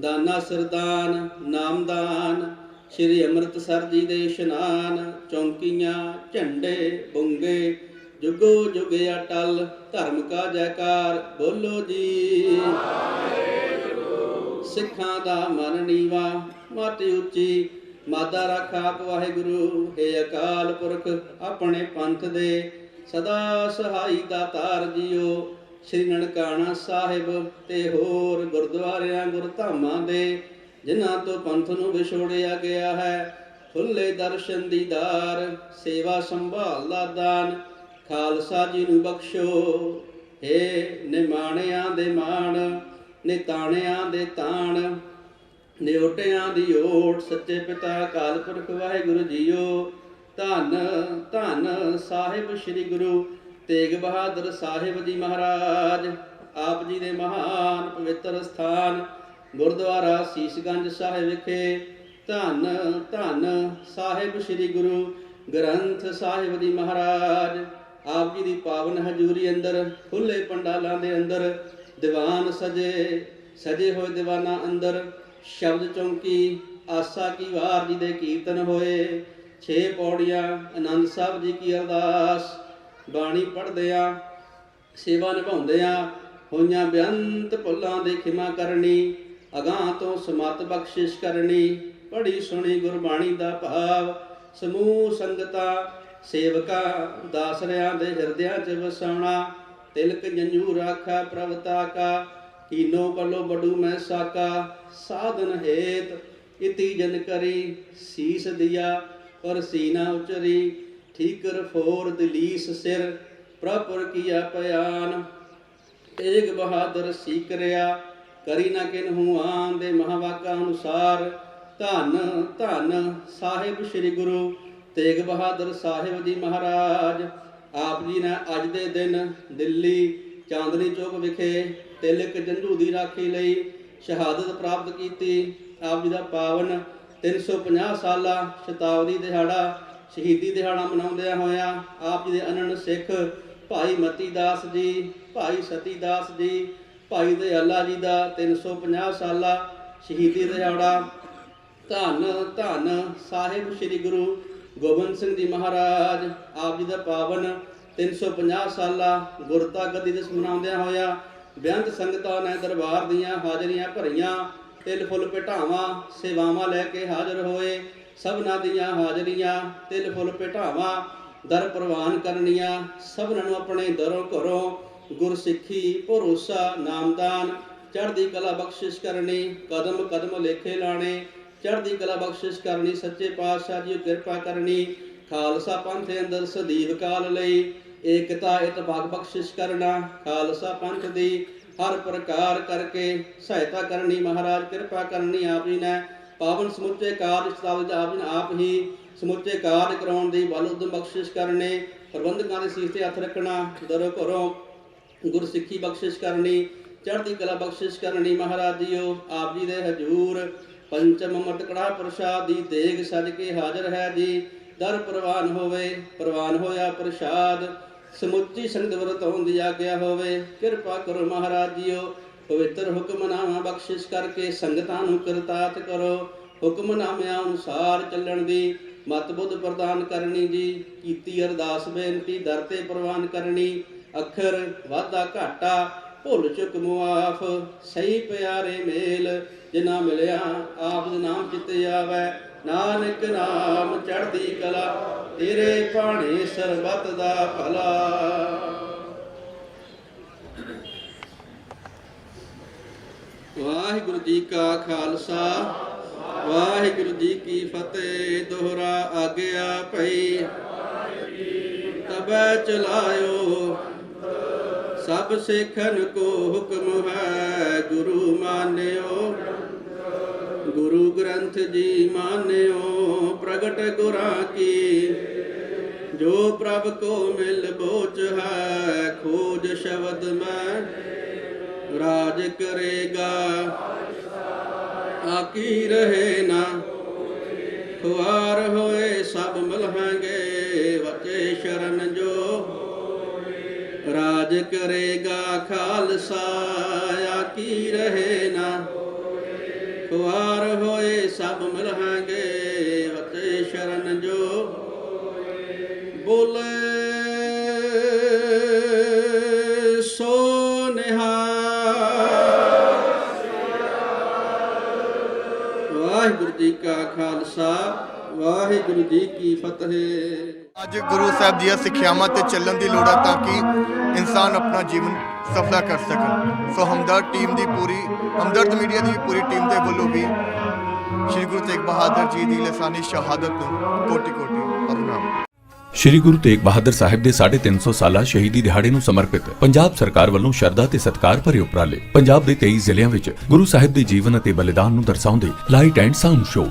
ਦਾਨਾ ਸਰਦਾਨ ਨਾਮਦਾਨ ਸ਼੍ਰੀ ਅੰਮ੍ਰਿਤਸਰ ਜੀ ਦੇ ਇਸ਼ਨਾਨ, ਚੌਂਕੀਆਂ, ਝੰਡੇ, ਬੁੰਗੇ ਜੁਗੋ ਜੁਗੇ ਅਟਲ, ਧਰਮ ਕਾ ਜੈਕਾਰ, ਬੋਲੋ ਜੀ। ਸਿੱਖਾਂ ਦਾ ਮਨ ਨੀਵਾ ਮਾਟੀ ਉੱਚੀ, ਮਾਦਾ ਰੱਖ ਆਪ ਵਾਹਿਗੁਰੂ। ਹੈ ਅਕਾਲ ਪੁਰਖ, ਆਪਣੇ ਪੰਥ ਦੇ ਸਦਾ ਸਹਾਈ ਦਾਤਾਰ ਜੀਓ। ਸ੍ਰੀ ਨਨਕਾਣਾ ਸਾਹਿਬ ਤੇ ਹੋਰ ਗੁਰਦੁਆਰਿਆਂ, ਗੁਰਧਾਮਾਂ ਦੇ, ਜਿਨ੍ਹਾਂ ਤੋਂ ਪੰਥ ਨੂੰ ਵਿਛੋੜਿਆ ਗਿਆ ਹੈ ਖੁੱਲੇ ਦਰਸ਼ਨ ਦੀਦਾਰ ਸੇਵਾ ਸੰਭਾਲ ਦਾ ਦਾਨ ਖਾਲਸਾ ਜੀ ਨੂੰ ਬਖਸ਼ੋ। ਏ ਨਿਮਾਣਿਆਂ ਦੇ ਮਾਣ, ਨਿਤਾਣਿਆਂ ਦੇ ਤਾਣ, ਨਿਉਟਿਆਂ ਦੀ ਓਟ ਸੱਚੇ ਪਿਤਾ ਅਕਾਲ ਪੁਰਖ ਵਾਹਿਗੁਰੂ ਜੀਓ। ਧੰਨ ਧੰਨ ਸਾਹਿਬ ਸ੍ਰੀ ਗੁਰੂ ਤੇਗ ਬਹਾਦਰ ਸਾਹਿਬ ਜੀ ਮਹਾਰਾਜ, ਆਪ ਜੀ ਦੇ ਮਹਾਨ ਪਵਿੱਤਰ ਸਥਾਨ ਗੁਰਦੁਆਰਾ ਸੀਸਗੰਜ ਸਾਹਿਬ ਵਿਖੇ। ਧੰਨ ਧੰਨ ਸਾਹਿਬ ਸ੍ਰੀ ਗੁਰੂ ਗ੍ਰੰਥ ਸਾਹਿਬ ਜੀ ਮਹਾਰਾਜ। ਆਪ ਜੀ ਦੀ ਪਾਵਨ ਹਜ਼ੂਰੀ ਅੰਦਰ ਖੁੱਲੇ ਪੰਡਾਲਾਂ ਦੇ ਅੰਦਰ, ਦੀਵਾਨ ਸਜੇ ਸਜੇ ਹੋਏ ਦੀਵਾਨਾਂ ਅੰਦਰ, ਸ਼ਬਦ ਚੌਂਕੀ, ਆਸਾ ਕੀ ਵਾਰ ਜੀ ਦੇ ਕੀਰਤਨ ਹੋਏ, ਛੇ ਪੌੜੀਆਂ, ਆਨੰਦ ਸਾਹਿਬ ਜੀ ਕੀ ਅਰਦਾਸ, ਬਾਣੀ ਪੜ੍ਹਦਿਆਂ ਸੇਵਾ ਨਿਭਾਉਂਦਿਆਂ ਹੋਈਆਂ ਬੇਅੰਤ ਭੁੱਲਾਂ ਦੇ ਖਿਮਾ ਕਰਨੀ, ਅਗਾਹ ਤੋਂ ਸਮਤ ਬਖਸ਼ਿਸ਼ ਕਰਨੀ ਪੜੀ ਸੁਣੀ ਗੁਰਬਾਣੀ ਦਾ ਭਾਵ, ਸਮੂਹ ਸੰਗਤਾਂ ਸੇਵਕਾ ਦਾਸਰਿਆਂ ਦੇ ਹਿਰਦਿਆਂ 'ਚ ਵਸਾਉਣਾ, ਤਿਲਕ ਜੰਜੂ ਰਾਖਾ ਪ੍ਰਭਤਾ ਕਾ ਕੀਨੋ ਪਲੋ ਬਡੂ ਮੈਂ ਸਾਕਾ, ਸਾਧਨ ਹੇਤ ਇਤੀ ਜਨ ਕਰੀ, ਸੀਸ ਦਿਆ ਪਰ ਸੀਨਾ ਉਚਰੀ, ਠੀਕਰ ਫੋਰ ਦਲੀਸ ਸਿਰ ਪ੍ਰਪੁਰ ਕੀਆ ਪਿਆਨ। ਤੇਗ ਬਹਾਦਰ ਸੀਕਰਿਆ, ਕਰੀ ਨਾ ਕਿਨਹੂ ਆਨ ਦੇ ਮਹਾਵਾਕਾ ਅਨੁਸਾਰ। ਧੰਨ ਧੰਨ ਸਾਹਿਬ ਸ੍ਰੀ ਗੁਰੂ ਤੇਗ ਬਹਾਦਰ ਸਾਹਿਬ ਜੀ ਮਹਾਰਾਜ, ਆਪ ਜੀ ਨੇ ਅੱਜ ਦੇ ਦਿਨ ਦਿੱਲੀ ਚਾਂਦਨੀ ਚੌਕ ਵਿਖੇ ਤਿਲਕ ਜੰਝੂ ਦੀ ਰਾਖੀ ਲਈ ਸ਼ਹਾਦਤ ਪ੍ਰਾਪਤ ਕੀਤੀ। ਆਪ ਜੀ ਦਾ ਪਾਵਨ 350 ਸਾਲਾ ਸ਼ਤਾਬਦੀ ਦਿਹਾੜਾ, ਸ਼ਹੀਦੀ ਦਿਹਾੜਾ ਮਨਾਉਂਦਿਆਂ ਹੋਇਆ ਆਪ ਜੀ ਦੇ ਅਨੰਨ ਸਿੱਖ ਭਾਈ ਮਤੀ ਦਾਸ ਜੀ, ਭਾਈ ਸਤੀ ਦਾਸ ਜੀ, ਭਾਈ ਦਇਆਲਾ ਜੀ ਦਾ 350 ਸਾਲਾ ਸ਼ਹੀਦੀ ਦਿਹਾੜਾ। ਧੰਨ ਧੰਨ ਸਾਹਿਬ ਸ੍ਰੀ ਗੁਰੂ ਗੋਬਿੰਦ ਸਿੰਘ ਜੀ ਮਹਾਰਾਜ, ਆਪ ਜੀ ਦਾ ਪਾਵਨ 350 ਸਾਲਾ ਗੁਰਤਾ ਗੱਦੀ ਦਿਵਸ ਮਨਾਉਂਦਿਆਂ ਹੋਇਆ ਬੇਅੰਤ ਸੰਗਤਾਂ ਨੇ ਦਰਬਾਰ ਦੀਆਂ ਹਾਜ਼ਰੀਆਂ ਭਰੀਆਂ, ਤਿਲ ਫੁੱਲ ਭਟਾਵਾਂ ਸੇਵਾਵਾਂ ਲੈ ਕੇ ਹਾਜ਼ਰ ਹੋਏ। ਸਭਨਾਂ ਦੀਆਂ ਹਾਜ਼ਰੀਆਂ, ਤਿਲ ਫੁੱਲ ਭਟਾਵਾਂ ਦਰ ਪ੍ਰਵਾਨ ਕਰਨੀਆਂ, ਸਭਨਾਂ ਨੂੰ ਆਪਣੇ ਦਰੋਂ ਘਰੋਂ ਗੁਰਸਿੱਖੀ, ਭਰੋਸਾ, ਨਾਮਦਾਨ, ਚੜ੍ਹਦੀ ਕਲਾ ਬਖਸ਼ਿਸ਼ ਕਰਨੀ ਕਦਮ ਕਦਮ ਲੇਖੇ ਲਾਣੇ ਚੜ੍ਹਦੀ ਕਲਾ ਬਖਸ਼ਿਸ਼ ਕਰਨੀ, ਸੱਚੇ ਪਾਤਸ਼ਾਹ ਜੀ ਕਿਰਪਾ ਕਰਨੀ, ਖਾਲਸਾ ਪੰਥ ਦੇ ਅੰਦਰ ਸਦੀਵ ਕਾਲ ਲਈ, ਏਕਤਾ ਇਤਫਾਕ ਬਖਸ਼ਿਸ਼ ਕਰਨਾ, ਖਾਲਸਾ ਪੰਥ ਦੀ ਹਰ ਪ੍ਰਕਾਰ ਕਰਕੇ ਸਹਾਇਤਾ ਕਰਨੀ, ਮਹਾਰਾਜ ਕਿਰਪਾ ਕਰਨੀ ਆਪ ਜੀ ਨੇ। ਪਾਵਨ ਸਮੁੱਚੇ ਕਾਰਜ ਸਤਾਵ ਆਪ ਜੀ ਨੇ, ਆਪ ਹੀ ਸਮੁੱਚੇ ਕਾਰਜ ਕਰਾਉਣ ਦੀ ਬਲ ਉਦਮ ਬਖਸ਼ਿਸ਼ ਕਰਨੇ, ਪ੍ਰਬੰਧਕਾਂ ਦੇ ਸੀਸ ਤੇ ਹੱਥ ਰੱਖਣਾ ਦਰੋਂ ਘਰੋਂ ਗੁਰਸਿੱਖੀ ਬਖਸ਼ਿਸ਼ ਕਰਨੀ, ਚੜ੍ਹਦੀ ਕਲਾ ਬਖਸ਼ਿਸ਼ ਕਰਨੀ, ਮਹਾਰਾਜ ਜੀਓ, ਆਪ ਜੀ ਦੇ ਹਜੂਰ ਪੰਚਮ ਅੰਮ੍ਰਿਤ ਕੜਾ ਪ੍ਰਸ਼ਾਦ ਦੀ ਦੇਗ ਸਜ ਕੇ ਹਾਜ਼ਰ ਹੈ ਜੀ। ਦਰ ਪ੍ਰਵਾਨ ਹੋਵੇ, ਪ੍ਰਵਾਨ ਹੋਇਆ ਪ੍ਰਸ਼ਾਦ। ਸਮੁੱਚੀ ਸੰਗਤ ਵਰਤੋਂ ਦੀ ਆਗਿਆ ਹੋਵੇ। ਕਿਰਪਾ ਕਰੋ ਮਹਾਰਾਜ ਜੀਓ ਪਵਿੱਤਰ ਹੁਕਮਨਾਮਾ ਬਖਸ਼ਿਸ਼ ਕਰਕੇ ਸੰਗਤਾਂ ਨੂੰ ਕਰਤਾਤ ਕਰੋ। ਹੁਕਮਨਾਮਿਆਂ ਅਨੁਸਾਰ ਚੱਲਣ ਦੀ, ਮਤ ਬੁੱਧ ਪ੍ਰਦਾਨ ਕਰਨੀ ਜੀ। ਕੀਤੀ ਅਰਦਾਸ ਬੇਨਤੀ, ਦਰ ਤੇ ਪ੍ਰਵਾਨ ਕਰਨੀ। ਅੱਖਰ ਵਾਧਾ ਘਾਟਾ ਭੁੱਲ ਚੁੱਕ ਮੁਆਫ, ਸਹੀ ਪਿਆਰੇ ਮੇਲ, ਜਿਨਾ ਮਿਲਿਆ ਆਪ ਦੇ ਨਾਮ ਚਿੱਤੇ ਆਵੈ। ਨਾਨਕ ਨਾਮ ਚੜ੍ਹਦੀ ਕਲਾ, ਤੇਰੇ ਭਾਣੇ ਸਰਬਤ ਦਾ ਭਲਾ। ਵਾਹਿਗੁਰੂ ਜੀ ਕਾ ਖਾਲਸਾ, ਵਾਹਿਗੁਰੂ ਜੀ ਕੀ ਫਤਿਹ। ਦੋਹਰਾ ਆਗਿਆ ਭਈ, ਤਬੈ ਚਲਾਇਓ ਸਭ ਸਿੱਖਨ ਕੋ ਹੁਕਮ ਹੈ, ਗੁਰੂ ਮਾਨਿਓ। ਗੁਰੂ ਗ੍ਰੰਥ ਜੀ ਮਾਨਿਓ, ਪ੍ਰਗਟ ਗੁਰਾਂ ਕੀ। ਜੋ ਪ੍ਰਭ ਕੋ ਮਿਲ ਬੋਚ ਹੈ, ਖੋਜ ਸ਼ਬਦ ਮੈਂ ਰਾਜ ਕਰੇਗਾ। ਆਕੀ ਰਹੇ ਨਾ, ਖੁਆਰ ਹੋਏ ਸਭ ਮਲਹਾਂਗੇ, ਵਚੇ ਸ਼ਰਨ ਜੋ ਰਾਜ ਕਰੇਗਾ ਖਾਲਸਾ ਆਕੀ ਰਹੇ ਨਾ? ਖੁਆਰ ਹੋਏ ਸਭ ਮਿਲਹਾਂਗੇ ਵਚੇ ਸ਼ਰਨ ਜੋ ਬੋਲੇ, ਸੋ ਨਿਹਾਲ। ਵਾਹਿਗੁਰੂ ਜੀ ਕਾ ਖਾਲਸਾ, ਵਾਹਿਗੁਰੂ ਜੀ ਕੀ ਫਤਿਹ। ਅੱਜ ਗੁਰੂ ਸਾਹਿਬ ਦੀਆਂ ਸਿੱਖਿਆਵਾਂ ਤੇ ਚੱਲਣ ਦੀ ਲੋੜ ਹੈ ਤਾਂ ਕਿ ਇਨਸਾਨ ਆਪਣਾ ਜੀਵਨ ਸਫਲਾ ਕਰ ਸਕਣ ਸੋ ਹਮਦਰਦ ਟੀਮ ਦੀ ਪੂਰੀ, ਹਮਦਰਦ ਮੀਡੀਆ ਦੀ ਪੂਰੀ ਟੀਮ ਦੇ ਵੱਲੋਂ ਵੀ ਸ਼੍ਰੀ ਗੁਰੂ ਤੇਗ ਬਹਾਦਰ ਜੀ ਦੀ ਲਸਾਨੀ ਸ਼ਹਾਦਤ ਨੂੰ ਕੋਟੀ ਕੋਟੀ ਪ੍ਰਣਾਮ ਸ਼੍ਰੀ ਗੁਰੂ ਤੇਗ ਬਹਾਦਰ ਸਾਹਿਬ ਦੇ 350 ਸਾਲਾ ਸ਼ਹੀਦੀ ਦਿਹਾੜੇ ਨੂੰ ਸਮਰਪਿਤ ਪੰਜਾਬ ਸਰਕਾਰ ਵੱਲੋਂ ਸ਼ਰਧਾ ਤੇ ਸਤਿਕਾਰ ਭਰੇ ਉਪਰਾਲੇ। ਪੰਜਾਬ ਦੇ 23 ਜ਼ਿਲ੍ਹਿਆਂ ਵਿੱਚ ਗੁਰੂ ਸਾਹਿਬ ਦੇ ਜੀਵਨ ਅਤੇ ਬਲੀਦਾਨ ਨੂੰ ਦਰਸਾਉਂਦੇ ਲਾਈਟ ਐਂਡ ਸਾਊਂਡ ਸ਼ੋਅ।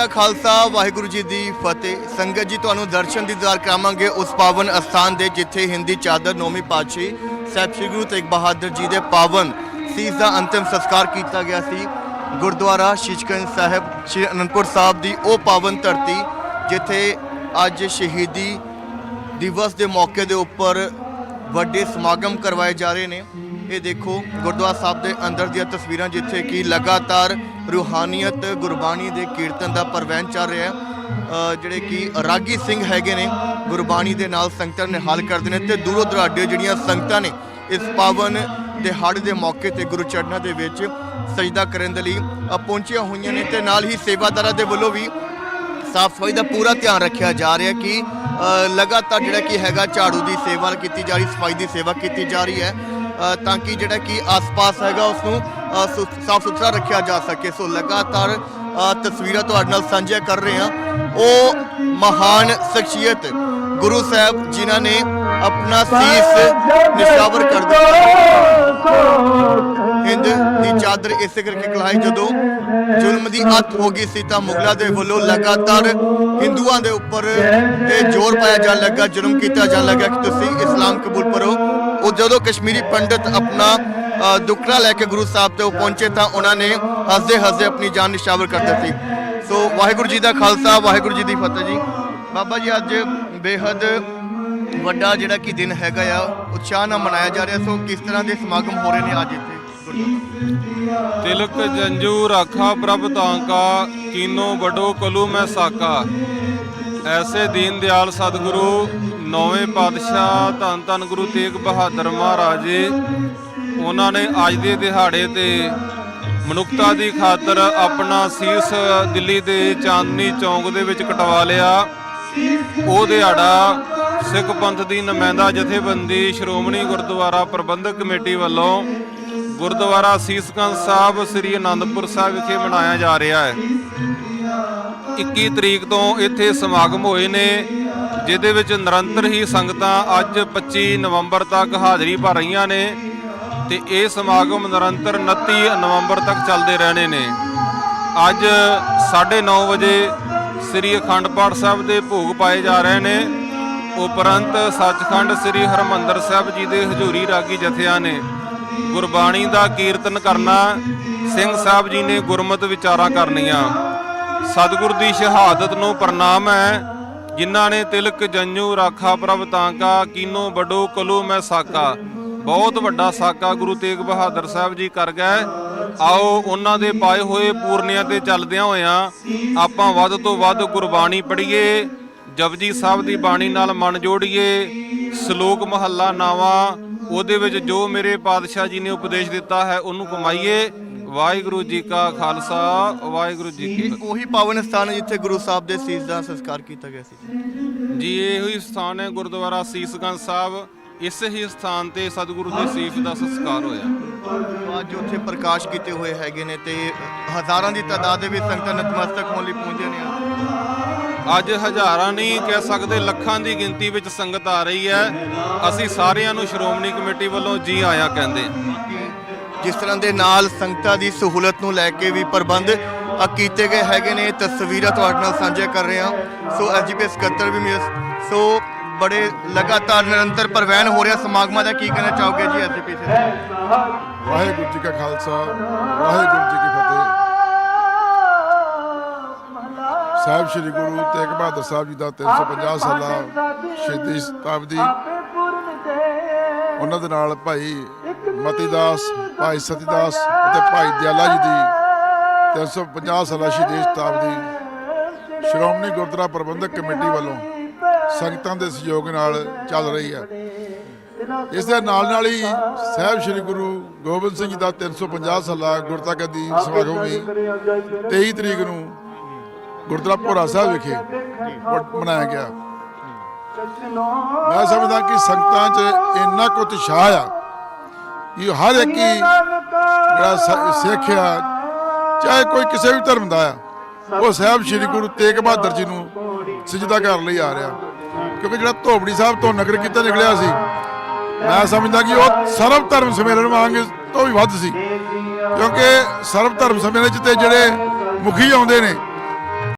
ਦਾ ਖਾਲਸਾ, ਵਾਹਿਗੁਰੂ ਜੀ ਦੀ ਫਤਿਹ। ਸੰਗਤ ਜੀ, ਤੁਹਾਨੂੰ ਦਰਸ਼ਨ ਦੀਦਾਰ ਕਰਾਵਾਂਗੇ ਉਸ ਪਾਵਨ ਅਸਥਾਨ ਦੇ, ਜਿੱਥੇ ਹਿੰਦੀ ਚਾਦਰ ਨੌਵੀਂ ਪਾਤਸ਼ਾਹੀ ਸਾਹਿਬ ਸ੍ਰੀ ਗੁਰੂ ਤੇਗ ਬਹਾਦਰ ਜੀ ਦੇ ਪਾਵਨ ਸੀਸ ਦਾ ਅੰਤਿਮ ਸੰਸਕਾਰ ਕੀਤਾ ਗਿਆ ਸੀ। ਗੁਰਦੁਆਰਾ ਸ਼ੀਸ਼ਗੰਜ ਸਾਹਿਬ, ਸ੍ਰੀ ਅਨੰਦਪੁਰ ਸਾਹਿਬ ਦੀ ਉਹ ਪਾਵਨ ਧਰਤੀ, ਜਿੱਥੇ ਅੱਜ ਸ਼ਹੀਦੀ ਦਿਵਸ ਦੇ ਮੌਕੇ ਦੇ ਉੱਪਰ ਵੱਡੇ ਸਮਾਗਮ ਕਰਵਾਏ ਜਾ ਰਹੇ ਨੇ। ਇਹ ਦੇਖੋ, ਗੁਰਦੁਆਰਾ ਸਾਹਿਬ ਦੇ ਅੰਦਰ ਦੀਆਂ ਤਸਵੀਰਾਂ ਜਿੱਥੇ ਕਿ ਲਗਾਤਾਰ ਰੂਹਾਨੀਅਤ, ਗੁਰਬਾਣੀ ਦੇ ਕੀਰਤਨ ਦਾ ਪ੍ਰਵੈਨ ਚੱਲ ਰਿਹਾ ਹੈ। ਜਿਹੜੇ ਕਿ ਰਾਗੀ ਸਿੰਘ ਹੈਗੇ ਨੇ, ਗੁਰਬਾਣੀ ਦੇ ਨਾਲ ਸੰਗਤਾਂ ਨੂੰ ਨਿਹਾਲ ਕਰਦੇ ਨੇ ਤੇ ਦੂਰੋਂ ਦਰਾਡੇ ਜਿਹੜੀਆਂ ਸੰਗਤਾਂ ਨੇ, ਇਸ ਪਾਵਨ ਦਿਹਾੜੇ ਦੇ ਮੌਕੇ ਤੇ ਗੁਰੂ ਚਰਨਾਂ ਦੇ ਵਿੱਚ ਸਜਦਾ ਕਰਨ ਦੇ ਲਈ ਪਹੁੰਚੀਆਂ ਹੋਈਆਂ ਨੇ ਤੇ ਨਾਲ ਹੀ ਸੇਵਾਦਾਰਾਂ ਦੇ ਵੱਲੋਂ ਵੀ ਸਾਫ਼ ਸਫ਼ਾਈ ਦਾ ਪੂਰਾ ਧਿਆਨ ਰੱਖਿਆ ਜਾ ਰਿਹਾ ਕਿ ਲਗਾਤਾਰ ਜਿਹੜਾ ਕਿ ਹੈਗਾ ਝਾੜੂ ਦੀ ਸੇਵਾ ਕੀਤੀ ਜਾ ਰਹੀ, ਸਫ਼ਾਈ ਦੀ ਸੇਵਾ ਕੀਤੀ ਜਾ ਰਹੀ ਹੈ। ਤਾਂ ਕਿ ਜਿਹੜਾ ਕਿ ਆਸ-ਪਾਸ ਹੈਗਾ ਉਸ ਨੂੰ ਸਾਫ਼ ਸੁਥਰਾ ਰੱਖਿਆ ਜਾ ਸਕੇ। ਸੋ ਲਗਾਤਾਰ ਤਸਵੀਰਾਂ ਤੁਹਾਡੇ ਨਾਲ ਸਾਂਝੀਆਂ ਕਰ ਰਹੇ ਹਾਂ। ਉਹ ਮਹਾਨ ਸ਼ਖਸੀਅਤ ਗੁਰੂ ਸਾਹਿਬ ਜਿਨ੍ਹਾਂ ਨੇ ਆਪਣਾ ਸੀਸ ਨਿਸ਼ਾਵਰ ਕਰ ਦਿੱਤਾ ਹਿੰਦ ਦੀ ਚਾਦਰ ਇਸੇ ਕਰਕੇ ਕਲਾਈ ਜਦੋਂ ਜ਼ੁਲਮ ਦੀ ਅੱਤ ਹੋ ਗਈ ਸੀ ਤਾਂ ਮੁਗਲਾਂ ਦੇ ਵੱਲੋਂ ਲਗਾਤਾਰ ਹਿੰਦੂਆਂ ਦੇ ਉੱਪਰ ਇਹ ਜ਼ੋਰ ਪਾਇਆ ਜਾਣ ਲੱਗਾ ਜ਼ੁਲਮ ਕੀਤਾ ਜਾਣ ਲੱਗਾ ਕਿ ਤੁਸੀਂ ਇਸਲਾਮ ਕਬੂਲ ਕਰੋ। ਉਹ ਜਦੋਂ ਕਸ਼ਮੀਰੀ ਪੰਡਤ ਆਪਣਾ ਅ, ਦੁੱਖੜਾ ਲੈ ਕੇ ਗੁਰੂ ਸਾਹਿਬ ਤੇ ਉਹ ਪਹੁੰਚੇ ਤਾਂ ਉਹਨਾਂ ਨੇ ਹੱਸਦੇ ਹੱਸਦੇ ਆਪਣੀ ਜਾਨ ਨਿਸ਼ਾਵਰ ਕਰ ਦਿੱਤੀ। ਸੋ ਵਾਹਿਗੁਰੂ ਜੀ ਦਾ ਖਾਲਸਾ ਵਾਹਿਗੁਰੂ ਜੀ ਦੀ ਫਤਿਹ ਜੀ। ਬਾਬਾ ਜੀ ਅੱਜ ਬੇਹੱਦ ਵੱਡਾ ਜਿਹੜਾ ਕਿ ਦਿਨ ਹੈਗਾ ਆ ਉਤਸ਼ਾਹ ਨਾਲ ਮਨਾਇਆ ਜਾ ਰਿਹਾ। ਸੋ ਕਿਸ ਤਰ੍ਹਾਂ ਦੇ ਸਮਾਗਮ ਹੋ ਰਹੇ ਨੇ ਅੱਜ ਇੱਥੇ? ਤਿਲਕ ਜੰਜੂ ਰਾਖਾ ਪ੍ਰਭ ਤਾਂਕਾ, ਕੀਨੋ ਬਡੋ ਕਲੂ ਮੈਂ ਸਾਕਾ। ਐਸੇ ਦੀਨ ਦਿਆਲ ਸਤਿਗੁਰੂ, ਨੌਵੇਂ ਪਾਤਸ਼ਾਹ ਧੰਨ ਧੰਨ ਗੁਰੂ ਤੇਗ ਬਹਾਦਰ ਮਹਾਰਾਜ ਜੀ ਉਹਨਾਂ ਨੇ ਅੱਜ ਦੇ ਦਿਹਾੜੇ ਤੇ ਮਨੁੱਖਤਾ ਦੀ ਖਾਤਰ ਆਪਣਾ ਸੀਸ ਦਿੱਲੀ ਦੇ ਚਾਂਦਨੀ ਚੌਂਕ ਦੇ ਵਿੱਚ ਕਟਵਾ ਲਿਆ। ਉਹ ਦਿਹਾੜਾ ਸਿੱਖ ਪੰਥ ਦੀ ਨੁਮਾਇੰਦਾ ਜਥੇਬੰਦੀ ਸ਼੍ਰੋਮਣੀ ਗੁਰਦੁਆਰਾ ਪ੍ਰਬੰਧਕ ਕਮੇਟੀ ਵੱਲੋਂ ਗੁਰਦੁਆਰਾ ਸੀਸਗੰਜ ਸਾਹਿਬ ਸ੍ਰੀ ਅਨੰਦਪੁਰ ਸਾਹਿਬ ਵਿਖੇ ਮਨਾਇਆ ਜਾ ਰਿਹਾ ਹੈ। 21 ਤਰੀਕ ਤੋਂ ਇੱਥੇ ਸਮਾਗਮ ਹੋਏ ਨੇ, ਜਿਹਦੇ ਵਿੱਚ ਨਿਰੰਤਰ ਹੀ ਸੰਗਤਾਂ ਅੱਜ 25 ਨਵੰਬਰ ਤੱਕ ਹਾਜ਼ਰੀ ਭਰ ਰਹੀਆਂ ਨੇ ਤੇ ਇਹ ਸਮਾਗਮ ਨਿਰੰਤਰ 29 ਨਵੰਬਰ ਤੱਕ ਚੱਲਦੇ ਰਹਿਣੇ ਨੇ। ਅੱਜ 9:30 ਵਜੇ ਸ੍ਰੀ ਅਖੰਡ ਪਾਠ ਸਾਹਿਬ ਦੇ ਭੋਗ ਪਾਏ ਜਾ ਰਹੇ ਨੇ। ਉਪਰੰਤ ਸੱਚਖੰਡ ਸ੍ਰੀ ਹਰਮੰਦਰ ਸਾਹਿਬ ਜੀ ਦੇ ਹਜ਼ੂਰੀ ਰਾਗੀ ਜਥਿਆਂ ਨੇ ਗੁਰਬਾਣੀ ਦਾ ਕੀਰਤਨ ਕਰਨਾ ਸਿੰਘ ਸਾਹਿਬ ਜੀ ਨੇ ਗੁਰਮਤ ਵਿਚਾਰਾਂ ਕਰਨੀਆਂ। ਸਤਿਗੁਰ ਦੀ ਸ਼ਹਾਦਤ ਨੂੰ ਪ੍ਰਣਾਮ ਹੈ। ਜਿਨ੍ਹਾਂ ਨੇ ਤਿਲਕ ਜੰਜੂ ਰਾਖਾ ਪ੍ਰਭ ਤਾਂਕਾ, ਕੀਨੋ ਵੱਡੋ ਕਲੂ ਮੈਂ ਸਾਕਾ। ਬਹੁਤ ਵੱਡਾ ਸਾਕਾ ਗੁਰੂ ਤੇਗ ਬਹਾਦਰ ਸਾਹਿਬ ਜੀ ਕਰ ਗਏ। ਆਓ ਉਹਨਾਂ ਦੇ ਪਾਏ ਹੋਏ ਪੂਰਨਿਆਂ ਤੇ ਚੱਲਦਿਆਂ ਹੋਇਆਂ ਆਪਾਂ ਵੱਧ ਤੋਂ ਵੱਧ ਗੁਰਬਾਣੀ ਪੜ੍ਹੀਏ। ਜਪਜੀ ਸਾਹਿਬ ਦੀ ਬਾਣੀ ਨਾਲ ਮਨ ਜੋੜੀਏ। ਸ਼ਲੋਕ ਮਹੱਲਾ ਨਾਵਾ ਉਹਦੇ ਵਿੱਚ ਜੋ ਮੇਰੇ ਪਾਤਸ਼ਾਹ ਜੀ ਨੇ ਉਪਦੇਸ਼ ਦਿੱਤਾ ਹੈ ਉਹਨੂੰ ਕਮਾਈਏ ਵਾਹਿਗੁਰੂ ਜੀ ਕਾ ਖਾਲਸਾ ਵਾਹਿਗੁਰੂ ਜੀ ਕੀ ਇਹ ਉਹੀ ਪਾਵਨ ਸਥਾਨ ਹੈ ਜਿੱਥੇ ਗੁਰੂ ਸਾਹਿਬ ਦੇ ਸੀਸ ਦਾ ਸੰਸਕਾਰ ਕੀਤਾ ਗਿਆ ਸੀ। ਜੀ ਇਹੋ ਹੀ ਸਥਾਨ ਹੈ ਗੁਰਦੁਆਰਾ ਸੀਸਗੰਜ ਸਾਹਿਬ। ਇਸੇ ਹੀ ਸਥਾਨ ਤੇ ਸਤਿਗੁਰੂ ਦੇ ਸੀਸ ਦਾ ਸੰਸਕਾਰ ਹੋਇਆ। ਅੱਜ ਉੱਥੇ ਪ੍ਰਕਾਸ਼ ਕੀਤੇ ਹੋਏ ਹੈਗੇ ਨੇ ਤੇ ਹਜ਼ਾਰਾਂ ਦੀ ਤਾਦਾਦ ਦੇ ਵਿੱਚ ਸੰਗਤਾਂ ਨਤਮਸਤਕ ਹੋਣ ਲਈ ਪਹੁੰਚੇ ਨੇ। ਅੱਜ ਹਜ਼ਾਰਾਂ ਨਹੀਂ ਕਹਿ ਸਕਦੇ ਲੱਖਾਂ ਦੀ ਗਿਣਤੀ ਵਿੱਚ ਸੰਗਤ ਆ ਰਹੀ ਹੈ। ਅਸੀਂ ਸਾਰਿਆਂ ਨੂੰ ਸ਼੍ਰੋਮਣੀ ਕਮੇਟੀ ਵੱਲੋਂ ਜੀ ਆਇਆਂ ਕਹਿੰਦੇ ਜਿਸ ਤਰ੍ਹਾਂ ਦੇ ਨਾਲ ਸੰਗਤਾਂ ਦੀ ਸਹੂਲਤ ਨੂੰ ਲੈ ਕੇ ਵੀ ਪ੍ਰਬੰਧ ਕੀਤੇ ਗਏ ਹੈਗੇ ਨੇ ਤਸਵੀਰਾਂ ਤੁਹਾਡੇ ਨਾਲ ਸਾਂਝਾ ਕਰ ਰਹੇ ਹਾਂ। ਸੋ ਐਸਜੀਪੀ ਸਕੱਤਰ ਵੀ ਮਿਲ ਸੋ ਬੜੇ ਲਗਾਤਾਰ ਨਿਰੰਤਰ ਪ੍ਰਵੈਨ ਹੋ ਰਿਹਾ। ਸਮਾਗਮਾਂ ਦਾ ਕੀ ਕਹਿਣਾ ਚਾਹੋਗੇ ਜੀ ਐਸਜੀਪੀ ਵਾਹਿਗੁਰੂ ਜੀ ਕਾ ਖਾਲਸਾ ਵਾਹਿਗੁਰੂ ਜੀ ਕੀ ਸਾਹਿਬ ਸ੍ਰੀ ਗੁਰੂ ਤੇਗ ਬਹਾਦਰ ਸਾਹਿਬ ਜੀ ਦਾ 350 ਸਾਲਾ ਸ਼ਹੀਦੀ ਸ਼ਤਾਬਦੀ ਉਹਨਾਂ ਦੇ ਨਾਲ ਭਾਈ ਮਤੀ ਦਾਸ ਭਾਈ ਸਤੀਦਾਸ ਅਤੇ ਭਾਈ ਦਿਆਲਾ ਜੀ ਦੀ 350 ਸਾਲਾ ਸ਼ਹੀਦੀ ਸ਼ਤਾਬਦੀ ਸ਼੍ਰੋਮਣੀ ਗੁਰਦੁਆਰਾ ਪ੍ਰਬੰਧਕ ਕਮੇਟੀ ਵੱਲੋਂ ਸੰਗਤਾਂ ਦੇ ਸਹਿਯੋਗ ਨਾਲ ਚੱਲ ਰਹੀ ਹੈ। ਇਸ ਦੇ ਨਾਲ ਨਾਲ ਹੀ ਸਾਹਿਬ ਸ੍ਰੀ ਗੁਰੂ ਗੋਬਿੰਦ ਸਿੰਘ ਜੀ ਦਾ 350 ਸਾਲਾ ਗੁਰਤਾ ਗੱਦੀ ਸਮਾਗਮ ਵੀ 23 ਤਰੀਕ ਨੂੰ ਗੁਰਦੁਆਰਾ ਭੋਰਾ ਸਾਹਿਬ ਵਿਖੇ ਮ- ਮਨਾਇਆ ਗਿਆ। ਮੈਂ ਸਮਝਦਾ ਕਿ ਸੰਗਤਾਂ 'ਚ ਇੰਨਾ ਕੁ ਉਤਸ਼ਾਹ ਆ ਕਿ ਹਰ ਇੱਕ ਹੀ ਜਿਹੜਾ ਸਿੱਖ ਆ, ਚਾਹੇ ਕੋਈ ਕਿਸੇ ਵੀ ਧਰਮ ਦਾ ਆ, ਉਹ ਸਾਹਿਬ ਸ੍ਰੀ ਗੁਰੂ ਤੇਗ ਬਹਾਦਰ ਜੀ ਨੂੰ ਸਜਦਾ ਕਰਨ ਲਈ ਆ ਰਿਹਾ। ਕਿਉਂਕਿ ਜਿਹੜਾ ਧੋਬੜੀ ਸਾਹਿਬ ਤੋਂ ਨਗਰ ਕੀਤਾ ਨਿਕਲਿਆ ਸੀ, ਮੈਂ ਸਮਝਦਾ ਕਿ ਉਹ ਸਰਵ ਧਰਮ ਸੰਮੇਲਨ ਵਾਂਗ ਤੋਂ ਵੀ ਵੱਧ ਸੀ। ਕਿਉਂਕਿ ਸਰਵ ਧਰਮ ਸੰਮੇਲਨ 'ਚ ਤੇ ਜਿਹੜੇ ਮੁਖੀ ਆਉਂਦੇ ਨੇ